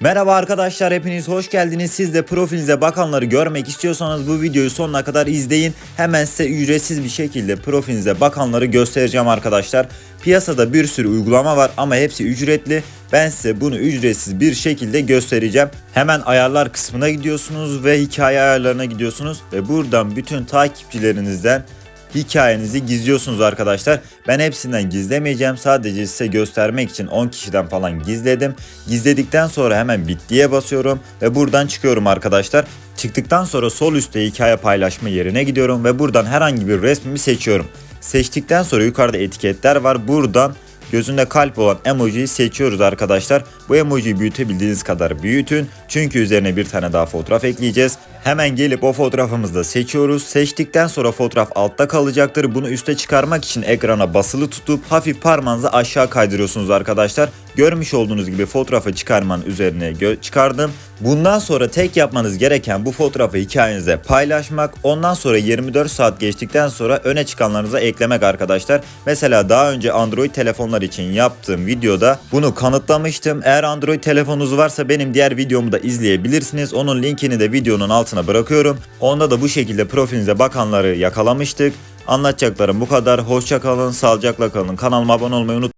Merhaba arkadaşlar hepiniz hoş geldiniz. Siz de profilinize bakanları görmek istiyorsanız bu videoyu sonuna kadar izleyin. Hemen size ücretsiz bir şekilde profilinize bakanları göstereceğim arkadaşlar. Piyasada bir sürü uygulama var ama hepsi ücretli. Ben size bunu ücretsiz bir şekilde göstereceğim. Hemen ayarlar kısmına gidiyorsunuz ve hikaye ayarlarına gidiyorsunuz ve buradan bütün takipçilerinizden hikayenizi gizliyorsunuz arkadaşlar. Ben hepsinden gizlemeyeceğim. Sadece size göstermek için 10 kişiden falan gizledim. Gizledikten sonra hemen bittiye basıyorum ve buradan çıkıyorum arkadaşlar. Çıktıktan sonra sol üstte hikaye paylaşma yerine gidiyorum ve buradan herhangi bir resmimi seçiyorum. Seçtikten sonra yukarıda etiketler var. Buradan Gözünde kalp olan emojiyi seçiyoruz arkadaşlar. Bu emojiyi büyütebildiğiniz kadar büyütün. Çünkü üzerine bir tane daha fotoğraf ekleyeceğiz. Hemen gelip o fotoğrafımızı da seçiyoruz. Seçtikten sonra fotoğraf altta kalacaktır. Bunu üste çıkarmak için ekrana basılı tutup hafif parmağınızı aşağı kaydırıyorsunuz arkadaşlar. Görmüş olduğunuz gibi fotoğrafı çıkarmanın üzerine çıkardım. Bundan sonra tek yapmanız gereken bu fotoğrafı hikayenize paylaşmak. Ondan sonra 24 saat geçtikten sonra öne çıkanlarınıza eklemek arkadaşlar. Mesela daha önce Android telefonlar için yaptığım videoda bunu kanıtlamıştım. Eğer Android telefonunuz varsa benim diğer videomu da izleyebilirsiniz. Onun linkini de videonun altına bırakıyorum. Onda da bu şekilde profilinize bakanları yakalamıştık. Anlatacaklarım bu kadar. Hoşça kalın, sağlıcakla kalın. Kanalıma abone olmayı unutmayın.